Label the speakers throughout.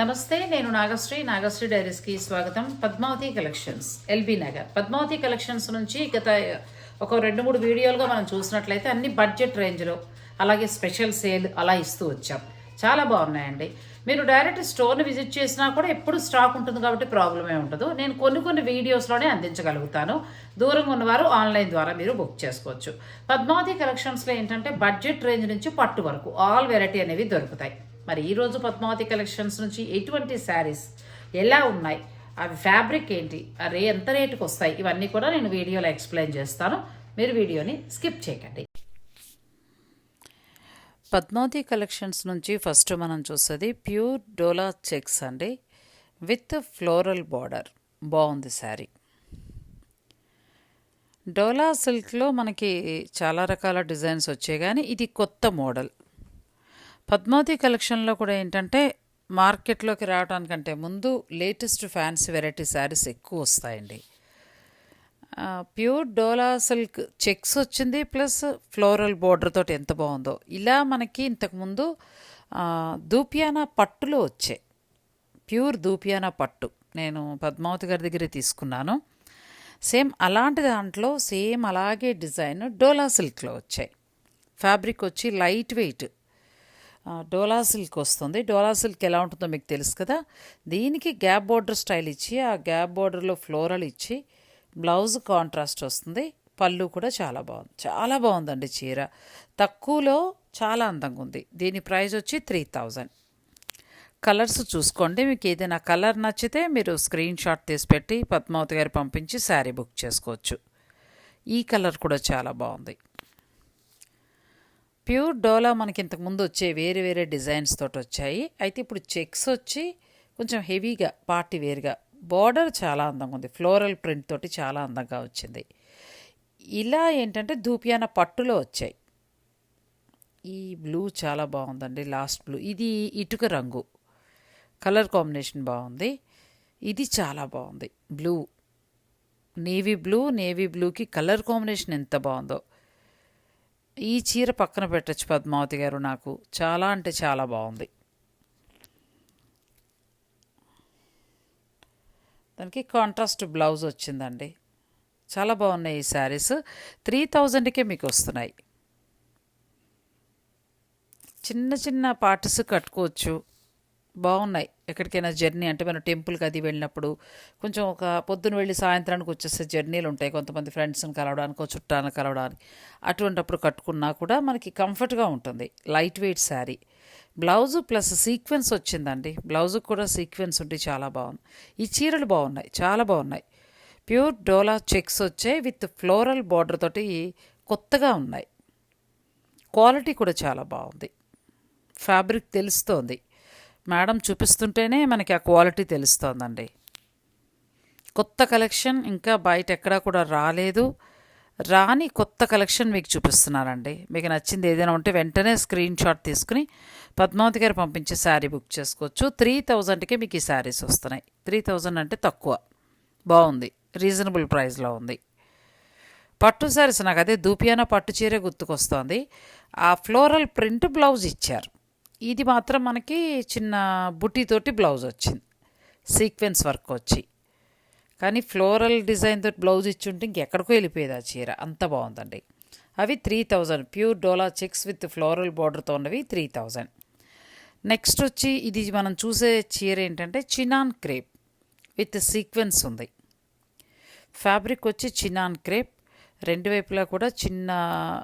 Speaker 1: నమస్తే నేను నాగశ్రీ. నాగశ్రీ డైరీస్కి స్వాగతం. Padmavathi collections LB Nagar. Padmavathi collections నుంచి గత ఒక రెండు మూడు వీడియోలుగా మనం చూసినట్లయితే అన్ని బడ్జెట్ రేంజ్లో అలాగే స్పెషల్ సేల్ అలా ఇస్తూ వచ్చాం. చాలా బాగున్నాయండి. మీరు డైరెక్ట్ స్టోర్ని విజిట్ చేసినా కూడా ఎప్పుడు స్టాక్ ఉంటుంది కాబట్టి ప్రాబ్లమే ఉండదు. నేను కొన్ని కొన్ని వీడియోస్లోనే అందించగలుగుతాను. దూరంగా ఉన్నవారు ఆన్లైన్ ద్వారా మీరు బుక్ చేసుకోవచ్చు. పద్మావతి కలెక్షన్స్లో ఏంటంటే బడ్జెట్ రేంజ్ నుంచి పట్టు వరకు ఆల్ వెరైటీ అనేవి దొరుకుతాయి. మరి ఈరోజు పద్మావతి కలెక్షన్స్ నుంచి ఎటువంటి శారీస్ ఎలా ఉన్నాయి? అవి ఫ్యాబ్రిక్ ఏంటి? ఆ రే ఎంత రేటుకి వస్తాయి? ఇవన్నీ కూడా నేను వీడియోలో ఎక్స్ప్లెయిన్ చేస్తాను. మీరు వీడియోని స్కిప్ చేయకండి. పద్మావతి కలెక్షన్స్ నుంచి ఫస్ట్ మనం చూసేది ప్యూర్ డోలా చెక్స్ అండి. With floral border. బాగుంది శారీ. డోలా సిల్క్లో మనకి చాలా రకాల డిజైన్స్ వచ్చాయి కానీ ఇది కొత్త మోడల్. పద్మావతి కలెక్షన్లో కూడా ఏంటంటే మార్కెట్లోకి రావడానికంటే ముందు లేటెస్ట్ ఫ్యాన్సీ వెరైటీ శారీస్ ఎక్కువ వస్తాయండి. ప్యూర్ డోలా సిల్క్ చెక్స్ వచ్చింది ప్లస్ ఫ్లోరల్ బోర్డర్ తోటి ఎంత బాగుందో. ఇలా మనకి ఇంతకుముందు దూపియానా పట్టులో వచ్చాయి. ప్యూర్ దూపియానా పట్టు నేను పద్మావతి గారి దగ్గర తీసుకున్నాను. సేమ్ అలాంటి దాంట్లో సేమ్ అలాగే డిజైన్ డోలా సిల్క్లో వచ్చాయి. ఫ్యాబ్రిక్ వచ్చి లైట్ వెయిట్ డోలా సిల్క్ వస్తుంది. డోలా సిల్క్ ఎలా ఉంటుందో మీకు తెలుసు కదా. దీనికి గ్యాప్ బోర్డర్ స్టైల్ ఇచ్చి ఆ గ్యాప్ బోర్డర్లో ఫ్లోరల్ ఇచ్చి బ్లౌజ్ కాంట్రాస్ట్ వస్తుంది. పళ్ళు కూడా చాలా బాగుంది. చాలా బాగుందండి చీర. తక్కువలో చాలా అందంగా ఉంది. దీని ప్రైస్ వచ్చి త్రీ థౌజండ్. కలర్స్ చూసుకోండి. మీకు ఏదైనా కలర్ నచ్చితే మీరు స్క్రీన్ షాట్ తీసి పెట్టి పద్మావతి గారు పంపించి శారీ బుక్ చేసుకోవచ్చు. ఈ కలర్ కూడా చాలా బాగుంది. ప్యూర్ డోలా మనకి ఇంతకు ముందు వచ్చే వేరే వేరే డిజైన్స్ తోటి వచ్చాయి. అయితే ఇప్పుడు చెక్స్ వచ్చి కొంచెం హెవీగా పార్టీ వేర్గా బార్డర్ చాలా అందంగా ఉంది. ఫ్లోరల్ ప్రింట్ తోటి చాలా అందంగా వచ్చింది. ఇలా ఏంటంటే ధూపియాన పట్టులో వచ్చాయి. ఈ బ్లూ చాలా బాగుందండి లాస్ట్ బ్లూ. ఇది ఇటుక రంగు. కలర్ కాంబినేషన్ బాగుంది. ఇది చాలా బాగుంది బ్లూ. నేవీ బ్లూ నేవీ బ్లూకి కలర్ కాంబినేషన్ ఎంత బాగుందో. ఈ చీర పక్కన పెట్టచ్చు పద్మావతి గారు నాకు. చాలా అంటే చాలా బాగుంది. దానికి కాంట్రాస్ట్ బ్లౌజ్ వచ్చిందండి. చాలా బాగున్నాయి ఈ శారీస్ త్రీ థౌజండ్కే మీకు వస్తున్నాయి. చిన్న చిన్న పార్ట్స్ కట్టుకోవచ్చు. బాగున్నాయి ఎక్కడికైనా జర్నీ అంటే మనం టెంపుల్కి అది వెళ్ళినప్పుడు కొంచెం ఒక పొద్దున వెళ్ళి సాయంత్రానికి వచ్చేసే జర్నీలు ఉంటాయి. కొంతమంది ఫ్రెండ్స్ని కలవడానికో చుట్టాలను కలవడానికి. అటువంటప్పుడు కట్టుకున్నా కూడా మనకి కంఫర్ట్గా ఉంటుంది. Light weight sari. Blouse plus sequence వచ్చిందండి. బ్లౌజు కూడా సీక్వెన్స్ ఉంటే చాలా బాగుంది. ఈ చీరలు బాగున్నాయి. చాలా బాగున్నాయి. ప్యూర్ డోలా చెక్స్ వచ్చాయి విత్ ఫ్లోరల్ బార్డర్ తోటి కొత్తగా ఉన్నాయి. క్వాలిటీ కూడా చాలా బాగుంది. ఫ్యాబ్రిక్ తెలుస్తోంది. మేడం చూపిస్తుంటేనే మనకి ఆ క్వాలిటీ తెలుస్తోందండి. కొత్త కలెక్షన్ ఇంకా బయట ఎక్కడా కూడా రాలేదు. రాని కొత్త కలెక్షన్ మీకు చూపిస్తున్నానండి. మీకు నచ్చింది ఏదైనా ఉంటే వెంటనే స్క్రీన్ షాట్ తీసుకుని పద్మావతి గారు పంపించే శారీ బుక్ చేసుకోవచ్చు. త్రీ థౌజండ్కి మీకు ఈ శారీస్ వస్తున్నాయి. త్రీ థౌజండ్ అంటే తక్కువ. బాగుంది. రీజనబుల్ ప్రైస్లో ఉంది. పట్టు శారీస్ నాకు అదే దూపియాన పట్టు చీరే గుర్తుకొస్తోంది. ఆ ఫ్లోరల్ ప్రింట్ బ్లౌజ్ ఇచ్చారు. ఇది మాత్రం మనకి చిన్న బుట్టితోటి బ్లౌజ్ వచ్చింది. సీక్వెన్స్ వర్క్ వచ్చి. కానీ ఫ్లోరల్ డిజైన్ తోటి బ్లౌజ్ ఉంటే ఇంకెక్కడికో వెళ్ళిపోయేది ఆ చీర. అంత బాగుందండి. అవి three thousand. Pure dola checks with floral బార్డర్తో ఉన్నవి త్రీ థౌజండ్. నెక్స్ట్ వచ్చి ఇది మనం చూసే చీర ఏంటంటే చినాన్ క్రేప్ విత్ సీక్వెన్స్ ఉంది. ఫ్యాబ్రిక్ వచ్చి చినాన్ క్రేప్. రెండు వైపులా కూడా చిన్న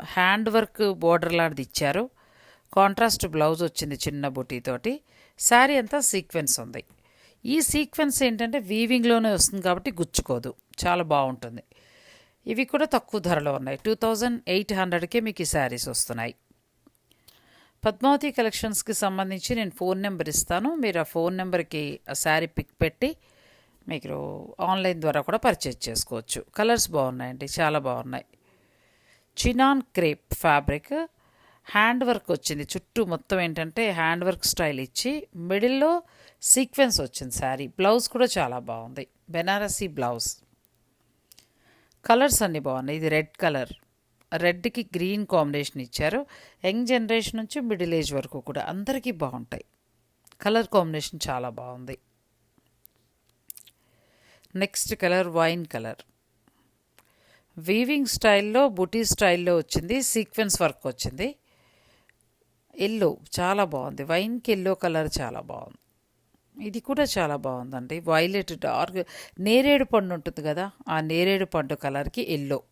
Speaker 1: హ్యాండ్ వర్క్ బోర్డర్ లాంటిది ఇచ్చారు. కాంట్రాస్ట్ బ్లౌజ్ వచ్చింది చిన్న బుటీతోటి శారీ అంతా సీక్వెన్స్ ఉంది. ఈ సీక్వెన్స్ ఏంటంటే వీవింగ్లోనే వస్తుంది కాబట్టి గుచ్చుకోదు. చాలా బాగుంటుంది. ఇవి కూడా తక్కువ ధరలో ఉన్నాయి. టూ థౌజండ్ ఎయిట్ హండ్రెడ్కే మీకు ఈ శారీస్ వస్తున్నాయి. పద్మావతి కలెక్షన్స్కి సంబంధించి నేను ఫోన్ నెంబర్ ఇస్తాను. మీరు ఆ ఫోన్ నెంబర్కి ఆ శారీ పిక్ పెట్టి మీకు ఆన్లైన్ ద్వారా కూడా పర్చేజ్ చేసుకోవచ్చు. కలర్స్ బాగున్నాయండి. చాలా బాగున్నాయి. Chinon crepe fabric hand work వచ్చింది. చుట్టూ మొత్తం ఏంటంటే హ్యాండ్ వర్క్ స్టైల్ ఇచ్చి మిడిల్లో సీక్వెన్స్ వచ్చింది శారీ. బ్లౌజ్ కూడా చాలా బాగుంది. బెనారసీ బ్లౌజ్. కలర్స్ అన్నీ బాగున్నాయి. ఇది రెడ్ కలర్. రెడ్కి గ్రీన్ కాంబినేషన్ ఇచ్చారు. యంగ్ జనరేషన్ నుంచి మిడిల్ ఏజ్ వరకు కూడా అందరికీ బాగుంటాయి. కలర్ కాంబినేషన్ చాలా బాగుంది. Next colour wine colour. Weaving స్టైల్లో బుటీ స్టైల్లో వచ్చింది. సీక్వెన్స్ వర్క్ వచ్చింది. ఎల్లో చాలా బాగుంది. వైన్కి ఎల్లో కలర్ చాలా బాగుంది. ఇది కూడా చాలా బాగుందండి. వైలెట్ డార్క్ నేరేడు పండు ఉంటుంది కదా ఆ నేరేడు పండు కలర్కి ఎల్లో.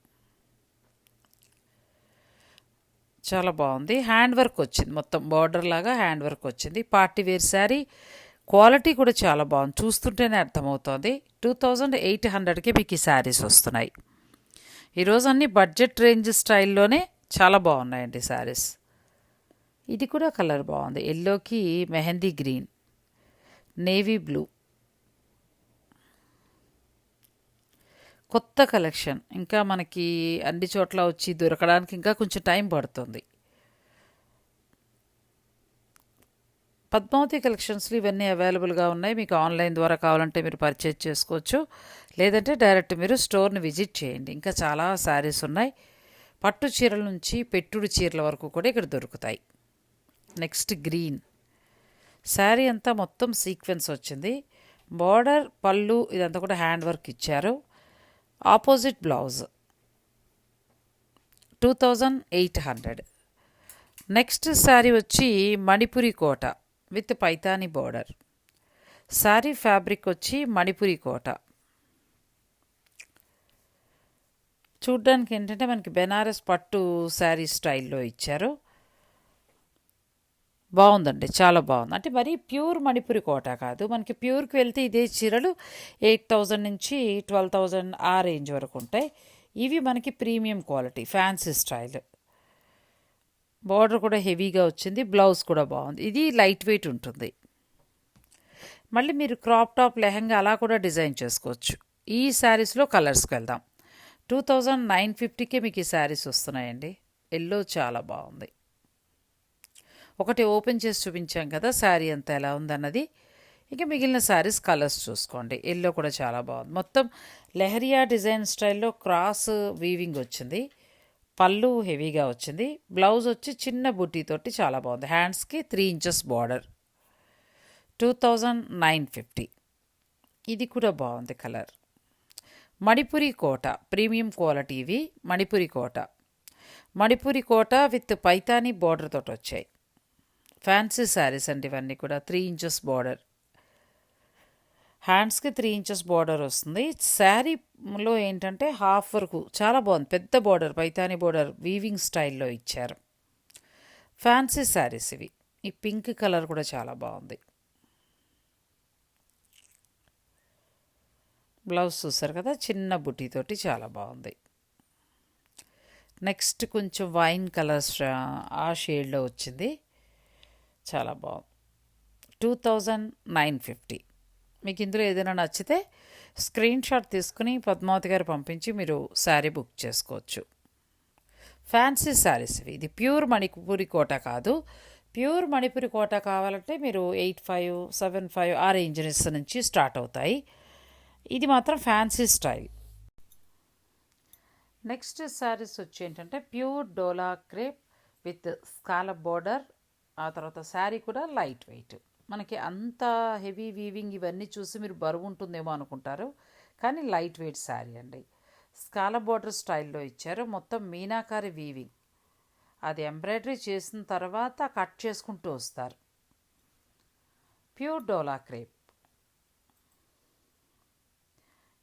Speaker 1: చాలా బాగుంది. హ్యాండ్ వర్క్ వచ్చింది. మొత్తం బార్డర్ లాగా హ్యాండ్ వర్క్ వచ్చింది. పార్టీ వేర్ శారీ క్వాలిటీ కూడా చాలా బాగుంది. చూస్తుంటేనే అర్థమవుతోంది. టూ థౌజండ్ ఎయిట్ హండ్రెడ్కి మీకు ఈ శారీస్ వస్తున్నాయి. ఈరోజు అన్ని బడ్జెట్ రేంజ్ స్టైల్లోనే చాలా బాగున్నాయండి శారీస్. ఇది కూడా కలర్ బాగుంది. ఎల్లోకి మెహందీ గ్రీన్. నేవీ బ్లూ కొత్త కలెక్షన్. ఇంకా మనకి అన్ని చోట్ల వచ్చి దొరకడానికి ఇంకా కొంచెం టైం పడుతుంది. పద్మావతి కలెక్షన్స్లో ఇవన్నీ అవైలబుల్గా ఉన్నాయి. మీకు ఆన్లైన్ ద్వారా కావాలంటే మీరు పర్చేజ్ చేసుకోవచ్చు. లేదంటే డైరెక్ట్ మీరు స్టోర్ని విజిట్ చేయండి. ఇంకా చాలా శారీస్ ఉన్నాయి. పట్టు చీరల నుంచి పెట్టుడు చీరల వరకు కూడా ఇక్కడ దొరుకుతాయి. Next green. శారీ అంతా మొత్తం సీక్వెన్స్ వచ్చింది. బార్డర్ పళ్ళు ఇదంతా కూడా హ్యాండ్ వర్క్ ఇచ్చారు. Opposite blouse. Two thousand eight hundred. Next sari వచ్చి Manipuri Kota with Paithani border. Sari fabric వచ్చి మణిపురి కోట. చూడ్డానికి ఏంటంటే మనకి బెనారస్ పట్టు శారీ స్టైల్లో ఇచ్చారు. బాగుందండి చాలా బాగుంది. అంటే మరీ ప్యూర్ మణిపురి కోట కాదు. మనకి ప్యూర్కి వెళ్తే ఇదే చీరలు ఎయిట్ థౌజండ్ నుంచి ట్వెల్వ్ థౌజండ్ ఆ రేంజ్ వరకు ఉంటాయి. ఇవి మనకి premium quality fancy style. Border కూడా హెవీగా వచ్చింది బ్లౌజ్ కూడా బాగుంది. ఇది లైట్ వెయిట్ ఉంటుంది. మళ్ళీ మీరు క్రాప్ టాప్ లెహంగా అలా కూడా డిజైన్ చేసుకోవచ్చు. ఈ శారీస్లో కలర్స్కి వెళ్దాం. టూ థౌజండ్ నైన్ ఫిఫ్టీకే మీకు ఈ శారీస్ వస్తున్నాయండి. ఎల్లో చాలా బాగుంది. ఒకటి ఓపెన్ చేసి చూపించాం కదా శారీ అంతా ఎలా ఉందన్నది. ఇక మిగిలిన శారీస్ కలర్స్ చూసుకోండి. ఎల్లో కూడా చాలా బాగుంది. మొత్తం లెహరియా డిజైన్ స్టైల్లో క్రాస్ వీవింగ్ వచ్చింది. పళ్ళు హెవీగా వచ్చింది. బ్లౌజ్ వచ్చి చిన్న బుట్టీతోటి చాలా బాగుంది. హ్యాండ్స్కి three inches border two thousand nine fifty ఇది కూడా బాగుంది colour. Manipuri Kota premium quality ఇవి మణిపురి కోట. మణిపురి కోట విత్ పైతాని బార్డర్ తోటి వచ్చాయి. ఫ్యాన్సీ శారీస్ అండి ఇవన్నీ కూడా. త్రీ ఇంచెస్ బార్డర్ హ్యాండ్స్కి త్రీ ఇంచెస్ బార్డర్ వస్తుంది. శారీలో ఏంటంటే హాఫ్ వరకు. చాలా బాగుంది. పెద్ద బార్డర్ పైతాని బార్డర్ వీవింగ్ స్టైల్లో ఇచ్చారు. ఫ్యాన్సీ శారీస్ ఇవి. ఈ పింక్ కలర్ కూడా చాలా బాగుంది. బ్లౌజ్ చూసారు కదా? చిన్న బుటీతోటి చాలా బాగుంది. నెక్స్ట్ కొంచెం వైన్ కలర్స్ ఆ షేడ్లో వచ్చింది. చాలా బాగుంది. Two thousand nine fifty. మీకు ఇందులో ఏదైనా నచ్చితే స్క్రీన్ షాట్ తీసుకుని పద్మావతి గారు పంపించి మీరు శారీ బుక్ చేసుకోవచ్చు. ఫ్యాన్సీ శారీస్ ఇవి. ఇది ప్యూర్ మణిపూరి కోట కాదు. ప్యూర్ మణిపూరి కోట కావాలంటే మీరు ఎయిట్ ఫైవ్ సెవెన్ ఫైవ్ ఆ రేంజెస్ నుంచి స్టార్ట్ అవుతాయి. ఇది మాత్రం ఫ్యాన్సీ స్టైల్. నెక్స్ట్ శారీస్ వచ్చి ఏంటంటే pure dola crepe with scallop border ఆ తర్వాత శారీ కూడా లైట్ వెయిట్. మనకి అంత హెవీ వీవింగ్ ఇవన్నీ చూసి మీరు బరువు ఉంటుందేమో అనుకుంటారు. కానీ లైట్ వెయిట్ శారీ అండి. స్కాలప్ బార్డర్ స్టైల్లో ఇచ్చారు. మొత్తం మీనాకారి వీవింగ్. అది ఎంబ్రాయిడరీ చేసిన తర్వాత కట్ చేసుకుంటూ వస్తారు. Pure dola crepe.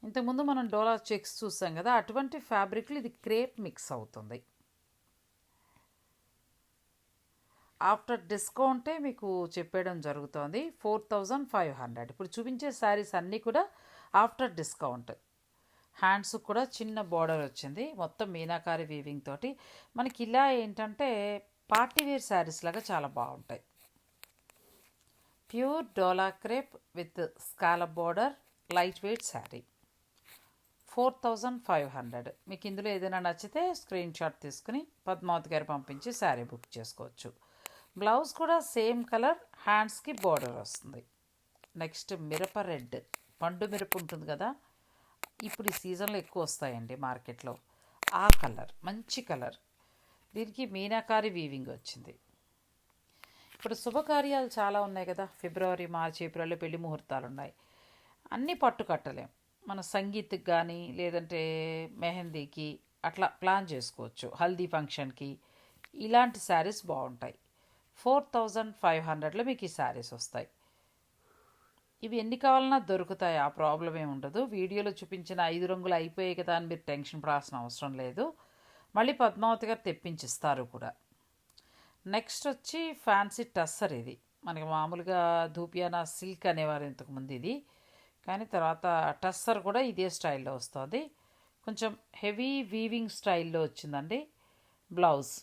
Speaker 1: ఇంతకుముందు మనం డోలా చెక్స్ చూసాం కదా అటువంటి ఫ్యాబ్రిక్లు ఇది క్రేప్ మిక్స్ అవుతుంది. ఆఫ్టర్ డిస్కౌంటే మీకు చెప్పేయడం జరుగుతోంది. Four thousand five hundred. ఇప్పుడు చూపించే శారీస్ అన్నీ కూడా ఆఫ్టర్ డిస్కౌంట్. హ్యాండ్స్ కూడా చిన్న బార్డర్ వచ్చింది. మొత్తం మీనాకారి వీవింగ్ తోటి. మనకి ఇలా ఏంటంటే పార్టీ వేర్ శారీస్ లాగా చాలా బాగుంటాయి. Pure dola crepe with scallop border light weight sari. Four thousand five hundred. మీకు ఇందులో ఏదైనా నచ్చితే స్క్రీన్ షాట్ తీసుకుని పద్మావతి గారు పంపించి శారీ బుక్ చేసుకోవచ్చు. బ్లౌజ్ కూడా సేమ్ కలర్ హ్యాండ్స్కి బార్డర్ వస్తుంది. నెక్స్ట్ మిరప రెడ్ పండు మిరప ఉంటుంది కదా ఇప్పుడు ఈ సీజన్లో ఎక్కువ వస్తాయండి మార్కెట్లో ఆ కలర్ మంచి కలర్. దీనికి మీనాకారి వీవింగ్ వచ్చింది. ఇప్పుడు శుభకార్యాలు చాలా ఉన్నాయి కదా ఫిబ్రవరి మార్చి ఏప్రిల్లో పెళ్ళి ముహూర్తాలు ఉన్నాయి. అన్నీ పట్టు కట్టలేం. మన సంగీత్కి కానీ లేదంటే మెహందీకి అట్లా ప్లాన్ చేసుకోవచ్చు. హల్దీ ఫంక్షన్కి ఇలాంటి శారీస్ బాగుంటాయి. ఫోర్ థౌజండ్ ఫైవ్ హండ్రెడ్లో మీకు ఈ శారీస్ వస్తాయి. ఇవి ఎన్ని కావాలన్నా దొరుకుతాయి ఆ ప్రాబ్లం ఏమి ఉండదు. వీడియోలో చూపించిన ఐదు రంగులు అయిపోయాయి కదా అని మీరు టెన్షన్ పడాల్సిన అవసరం లేదు. మళ్ళీ పద్మావతి గారు తెప్పించిస్తారు కూడా. నెక్స్ట్ వచ్చి ఫ్యాన్సీ టస్సర్ ఇది. మనకి మామూలుగా ధూపియానా సిల్క్ అనేవారు ఇంతకుముందు ఇది. కానీ తర్వాత టస్సర్ కూడా ఇదే స్టైల్లో వస్తుంది. కొంచెం హెవీ వీవింగ్ స్టైల్లో వచ్చిందండి. బ్లౌజ్.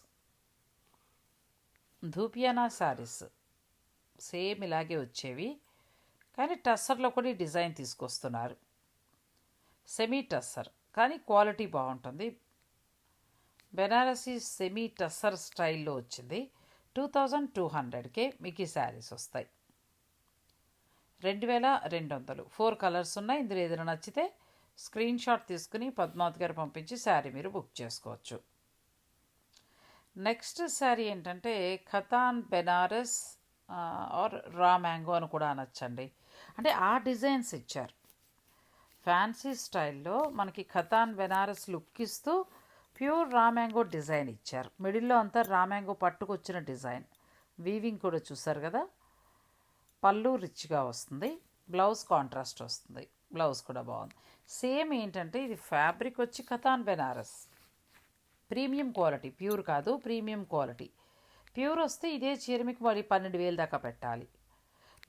Speaker 1: ధూపియానా శారీస్ సేమ్ ఇలాగే వచ్చేవి. కానీ టస్సర్లో కూడా డిజైన్ తీసుకొస్తున్నారు. Semi tussar. కానీ క్వాలిటీ బాగుంటుంది. బెనారసీ సెమీ టస్సర్ స్టైల్లో వచ్చింది. టూ థౌజండ్ టూ హండ్రెడ్కే మీకు ఈ శారీస్ వస్తాయి. రెండు వేల రెండు వందలు. ఫోర్ కలర్స్ ఉన్నాయి. ఇందులో ఏదైనా నచ్చితే స్క్రీన్ షాట్ తీసుకుని పద్మావతి గారు పంపించి శారీ మీరు బుక్ చేసుకోవచ్చు. నెక్స్ట్ శారీ ఏంటంటే Khatan Benares or raw mango అని కూడా అనొచ్చండి. అంటే ఆ డిజైన్స్ ఇచ్చారు. ఫ్యాన్సీ స్టైల్లో మనకి ఖతాన్ బెనారస్ లుక్ ఇస్తూ ప్యూర్ రా మ్యాంగో డిజైన్ ఇచ్చారు. మిడిల్లో అంతా రా మ్యాంగో పట్టుకొచ్చిన డిజైన్. వీవింగ్ కూడా చూసారు కదా? పళ్ళు రిచ్గా వస్తుంది. బ్లౌజ్ కాంట్రాస్ట్ వస్తుంది. బ్లౌజ్ కూడా బాగుంది. సేమ్ ఏంటంటే ఇది ఫ్యాబ్రిక్ వచ్చి katan Banaras. Premium quality pure కాదు ప్రీమియం క్వాలిటీ. ప్యూర్ వస్తే ఇదే చీర మీకు మరి పన్నెండు వేలు దాకా పెట్టాలి.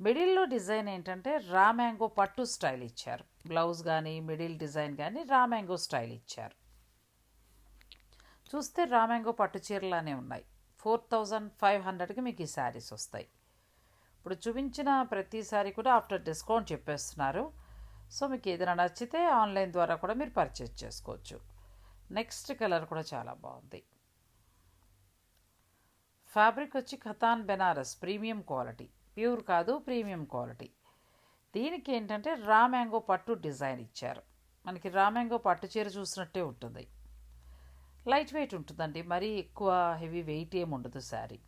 Speaker 1: మిడిల్లో డిజైన్ ఏంటంటే రా మ్యాంగో పట్టు స్టైల్ ఇచ్చారు. బ్లౌజ్ కానీ మిడిల్ డిజైన్ కానీ రా మ్యాంగో స్టైల్ ఇచ్చారు. చూస్తే రా మ్యాంగో పట్టు చీరలానే ఉన్నాయి. ఫోర్ థౌజండ్ ఫైవ్ హండ్రెడ్కి మీకు ఈ శారీస్ వస్తాయి. ఇప్పుడు చూపించిన ప్రతి శారీ కూడా ఆఫ్టర్ డిస్కౌంట్ చెప్పేస్తున్నారు. సో మీకు ఏదైనా నచ్చితే ఆన్లైన్ ద్వారా కూడా మీరు పర్చేజ్ చేసుకోవచ్చు. నెక్స్ట్ కలర్ కూడా చాలా బాగుంది. ఫ్యాబ్రిక్ వచ్చి katan Banaras premium quality. Pure కాదు ప్రీమియం క్వాలిటీ. దీనికి ఏంటంటే రా మ్యాంగో పట్టు డిజైన్ ఇచ్చారు. మనకి రా మ్యాంగో పట్టు చీర చూసినట్టే ఉంటుంది. లైట్ వెయిట్ ఉంటుందండి మరీ ఎక్కువ హెవీ వెయిట్ ఏమి ఉండదు sari.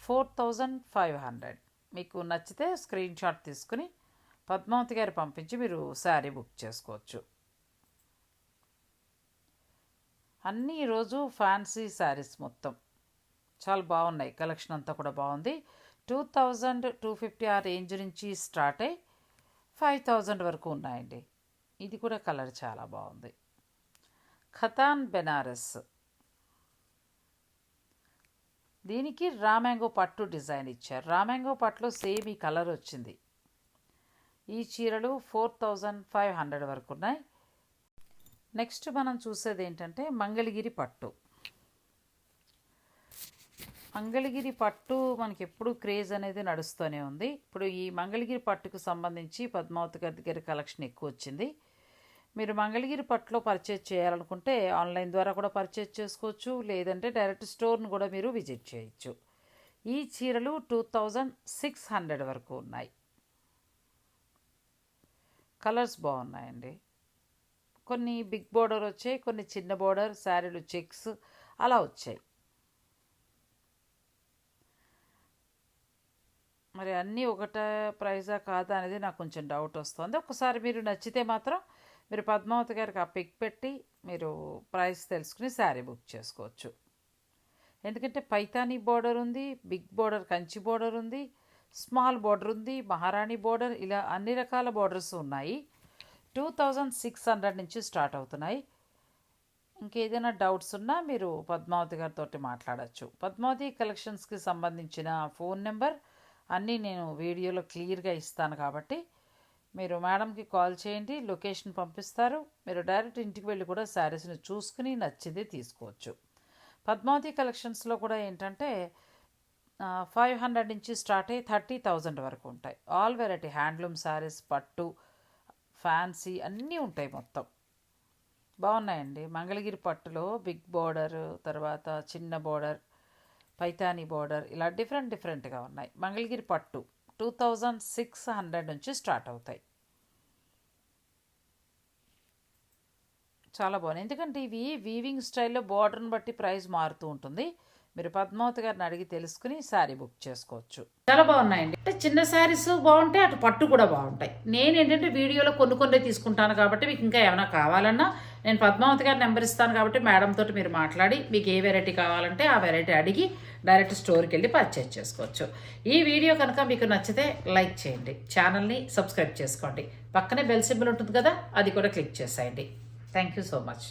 Speaker 1: Four thousand five hundred. మీకు నచ్చితే స్క్రీన్ షాట్ తీసుకుని పద్మావతి గారు పంపించి మీరు శారీ బుక్ చేసుకోవచ్చు. అన్నీ ఈరోజు ఫ్యాన్సీ శారీస్ మొత్తం. చాలా బాగున్నాయి. కలెక్షన్ అంతా కూడా బాగుంది. టూ థౌజండ్ టూ ఫిఫ్టీ ఆ రేంజ్ నుంచి స్టార్ట్ అయ్యి ఫైవ్ థౌజండ్ వరకు ఉన్నాయండి. ఇది కూడా కలర్ చాలా బాగుంది. ఖతాన్ బెనారస్. దీనికి రామ్యాంగో పట్టు డిజైన్ ఇచ్చారు. రామ్యాంగో పట్టులో సేమ్ ఈ కలర్ వచ్చింది. ఈ చీరలు ఫోర్ థౌజండ్ ఫైవ్ హండ్రెడ్ వరకు ఉన్నాయి. నెక్స్ట్ మనం చూసేది ఏంటంటే మంగళగిరి పట్టు. మంగళగిరి పట్టు మనకి ఎప్పుడు క్రేజ్ అనేది నడుస్తూనే ఉంది. ఇప్పుడు ఈ మంగళగిరి పట్టుకు సంబంధించి పద్మావతి గారి దగ్గర కలెక్షన్ ఎక్కువ వచ్చింది. మీరు మంగళగిరి పట్టులో పర్చేజ్ చేయాలనుకుంటే ఆన్లైన్ ద్వారా కూడా పర్చేజ్ చేసుకోవచ్చు. లేదంటే డైరెక్ట్ స్టోర్ను కూడా మీరు విజిట్ చేయొచ్చు. ఈ చీరలు టూ థౌజండ్ సిక్స్ హండ్రెడ్ వరకు ఉన్నాయి. కలర్స్ బాగున్నాయండి. కొన్ని బిగ్ బోర్డర్ వచ్చాయి కొన్ని చిన్న బోర్డర్ శారీలు చెక్స్ అలా వచ్చాయి. మరి అన్నీ ఒకటే ప్రైజా కాదా అనేది నాకు కొంచెం డౌట్ వస్తుంది. ఒకసారి మీరు నచ్చితే మాత్రం మీరు పద్మావతి గారికి ఆ పిక్ పెట్టి మీరు ప్రైస్ తెలుసుకుని శారీ బుక్ చేసుకోవచ్చు. ఎందుకంటే పైతానీ బోర్డర్ ఉంది బిగ్ బోర్డర్ కంచి బోర్డర్ ఉంది స్మాల్ బోర్డర్ ఉంది మహారాణి బోర్డర్ ఇలా అన్ని రకాల బోర్డర్స్ ఉన్నాయి. టూ థౌజండ్ సిక్స్ హండ్రెడ్ నుంచి స్టార్ట్ అవుతున్నాయి. ఇంకేదైనా డౌట్స్ ఉన్నా మీరు పద్మావతి గారితో మాట్లాడచ్చు. పద్మావతి కలెక్షన్స్కి సంబంధించిన ఫోన్ నెంబర్ అన్నీ నేను వీడియోలో క్లియర్గా ఇస్తాను కాబట్టి మీరు మేడంకి కాల్ చేయండి లొకేషన్ పంపిస్తారు. మీరు డైరెక్ట్ ఇంటికి వెళ్ళి కూడా శారీస్ని చూసుకుని నచ్చింది తీసుకోవచ్చు. పద్మావతి కలెక్షన్స్లో కూడా ఏంటంటే ఫైవ్ హండ్రెడ్ నుంచి స్టార్ట్ అయ్యి థర్టీ థౌజండ్ వరకు ఉంటాయి. ఆల్ వెరైటీ హ్యాండ్లూమ్ శారీస్ పట్టు ఫ్యాన్సీ అన్నీ ఉంటాయి మొత్తం. బాగున్నాయండి. మంగళగిరి పట్టులో బిగ్ బోర్డర్ తర్వాత చిన్న బోర్డర్ పైతానీ బోర్డర్ ఇలా డిఫరెంట్ డిఫరెంట్గా ఉన్నాయి. మంగళగిరి పట్టు టూ థౌజండ్ సిక్స్ హండ్రెడ్ నుంచి స్టార్ట్ అవుతాయి. చాలా బాగున్నాయి. ఎందుకంటే ఇవి వీవింగ్ స్టైల్లో బార్డర్ని బట్టి ప్రైస్ మారుతూ ఉంటుంది. మీరు పద్మావతి గారిని అడిగి తెలుసుకుని శారీ బుక్ చేసుకోవచ్చు. చాలా బాగున్నాయండి. అంటే చిన్న శారీస్ బాగుంటాయి అటు పట్టు కూడా బాగుంటాయి. నేను ఏంటంటే వీడియోలో కొన్ని కొన్ని తీసుకుంటాను కాబట్టి మీకు ఇంకా ఏమైనా కావాలన్నా నేను పద్మావతి గారి నెంబర్ ఇస్తాను కాబట్టి మేడం తోటి మీరు మాట్లాడి మీకు ఏ వెరైటీ కావాలంటే ఆ వెరైటీ అడిగి డైరెక్ట్ స్టోర్కి వెళ్ళి పర్చేజ్ చేసుకోవచ్చు. ఈ వీడియో కనుక మీకు నచ్చితే లైక్ చేయండి. ఛానల్ని సబ్స్క్రైబ్ చేసుకోండి. పక్కనే బెల్ సింబల్ ఉంటుంది కదా అది కూడా క్లిక్ చేసేయండి. Thank you so much.